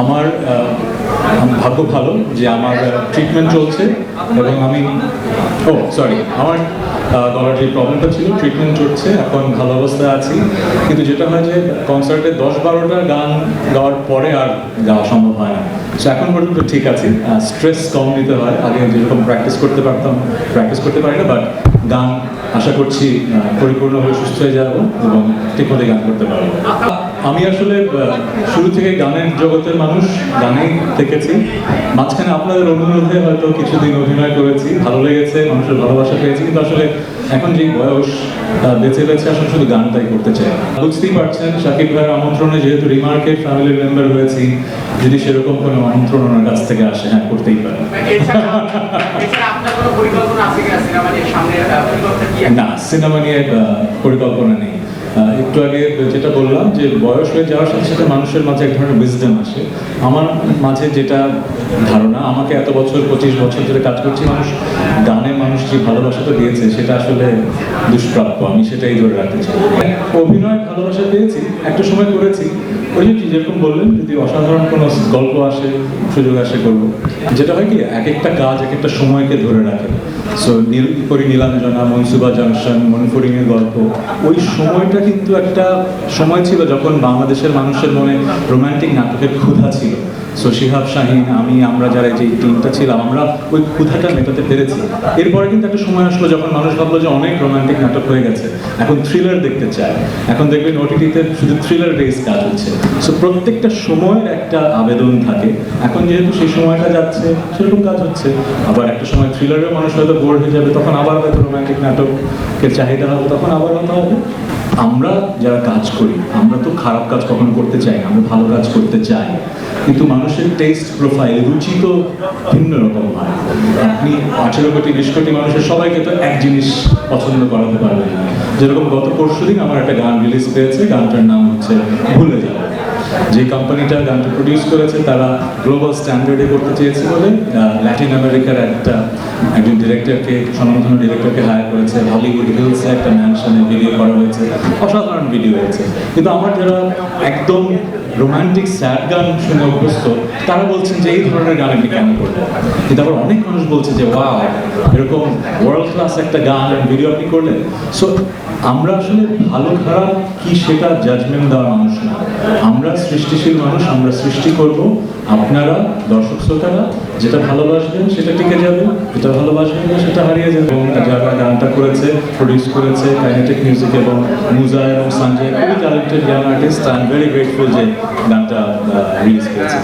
আমার ভাগ্য ভালো যে আমার ট্রিটমেন্ট চলছে এবং আমি, ও সরি আমার গলার যে প্রবলেমটা ছিল ট্রিটমেন্ট চলছে, এখন ভালো অবস্থায় আছি। কিন্তু যেটা হয় যে কনসার্টে দশ বারোটা গান গাওয়ার পরে আর গাওয়া সম্ভব হয় না। সো এখন পর্যন্ত ঠিক আছে। স্ট্রেস কম নিতে হয়। আগে যেরকম প্র্যাকটিস করতে পারতাম প্র্যাকটিস করতে পারি না বাট গান আশা করছি পরিপূর্ণভাবে সুস্থ হয়ে যাব এবং ঠিকমতো গান করতে পারব। আমি আসলে শুরু থেকে গানের জগতের মানুষ গানেই থেকেছি। মাঝখানে আপনাদের অনুরোধে হয়তো কিছুদিন অভিনয় করেছি ভালো লেগেছে মানুষের ভালোবাসা পেয়েছি কিন্তু আসলে এখন যে বয়স বেঁচে বেঁচে আসলে শুধু গানটাই করতে চাই। বুঝতেই পারছেন শাকিব ভাইয়ের আমন্ত্রণে যেহেতু রিমার্কের ফ্যামিলির মেম্বার হয়েছি যদি সেরকম কোনো আমন্ত্রণ ওনার কাছ থেকে আসে হ্যাঁ করতেই পারে না সিনেমা নিয়ে পরিকল্পনা নেই। একটু আগে যেটা বললাম যে বয়স হয়ে যাওয়ার সাথে সাথে মানুষের মাঝে এক ধরনের উইজডম আসে। আমার মাঝে যেটা ধারণা, আমাকে এত বছর, পঁচিশ বছর ধরে কাজ করছি মানুষ, গানে মানুষ যে ভালোবাসাটা দিয়েছে, সেটা আসলে দুষ্প্রাপ্য, আমি সেটাই ধরে রাখতে চাই। অভিনয় ভালোবাসা পেয়েছি, একটা সময় করেছি। ওই যে যেরকম বললেন, যদি অসাধারণ কোনো গল্প আসে, সুযোগ আসে, করব। যেটা হয় কি এক একটা কাজ এক একটা সময়কে ধরে রাখে। সো নীল করি নীলাঞ্জনা, মনসুবা জাংশন মনফুরিং এর গল্প, ওই সময়টা কিন্তু একটা সময় ছিল যখন বাংলাদেশের মানুষের মনে রোমান্টিক নাটকের ক্ষুধা ছিল। সো শিহাব শাহিন, আমি, আমরা যারা যে টিমটা ছিলাম, আমরা ওই ক্ষুধাটা মেটাতে পেরেছি। এরপরে কিন্তু একটা সময় আসলো যখন মানুষ ভাবলো যে অনেক রোমান্টিক নাটক হয়ে গেছে। এখন থ্রিলার দেখতে চায়। এখন দেখবেন ওটিটিতে শুধু থ্রিলার বেস কাজ হচ্ছে। সো প্রত্যেকটা সময়ের একটা আবেদন থাকে। এখন যেহেতু সেই সময়টা যাচ্ছে, সেরকম কাজ হচ্ছে। আবার একটা সময় থ্রিলারেও মানুষ হয়তো বোর হয়ে যাবে, তখন আবার হয়তো রোমান্টিক নাটকের চাহিদা হবে, তখন আবার হতে হবে। আমরা যারা কাজ করি, আমরা তো খারাপ কাজ কখনো করতে চাই না, আমরা ভালো কাজ করতে চাই। কিন্তু মানুষের টেস্ট প্রোফাইল রুচি তো ভিন্ন রকম হয়। আপনি আঠেরো কোটি, বিশ কোটি মানুষের সবাইকে তো এক জিনিস পছন্দ করাতে পারবেন যেরকম গত পরশু দিন আমার একটা গান রিলিজ পেয়েছে, গানটার নাম হচ্ছে ভুলে যাবে যে কোম্পানিটা গানটা প্রডিউস করেছে, তারা গ্লোবাল স্ট্যান্ডার্ডে করতে চেয়েছে বলে ল্যাটিন আমেরিকার একটা একজন ডিরেক্টরকে স্বনামধন্য ডিরেক্টরকে হায়ার করেছে। হলিউড হিলসে একটা ম্যানশনে ভিডিও করা হয়েছে। অসাধারণ ভিডিও হয়েছে। কিন্তু আমার যারা একদম রোমান্টিক স্যাড গান শুনে অভ্যস্ত, তারা বলছেন যে এই ধরনের গান আপনি কেন করবেন কিন্তু আবার অনেক মানুষ বলছে যে ওয়াও এরকম ওয়ার্ল্ড ক্লাস একটা গান ভিডিও আপনি করলেন। সো আমরা আসলে ভালো খারাপ কি সেটা জাজমেন্ট দেওয়ার মানুষ না। আমরা সৃষ্টিশীল মানুষ, আমরা সৃষ্টি করব। আপনারা, দর্শক শ্রোতারা, যেটা ভালোবাসবেন সেটা টিকে যাবে, যেটা ভালোবাসবেন না সেটা হারিয়ে যাবে। এবং যারা গানটা করেছে প্রডিউস করেছে কাইনেটিক মিউজিক এবং মুজা এবং সঞ্জয় খুবই talented young artist I am very grateful যে গানটা রিলিজ করেছে।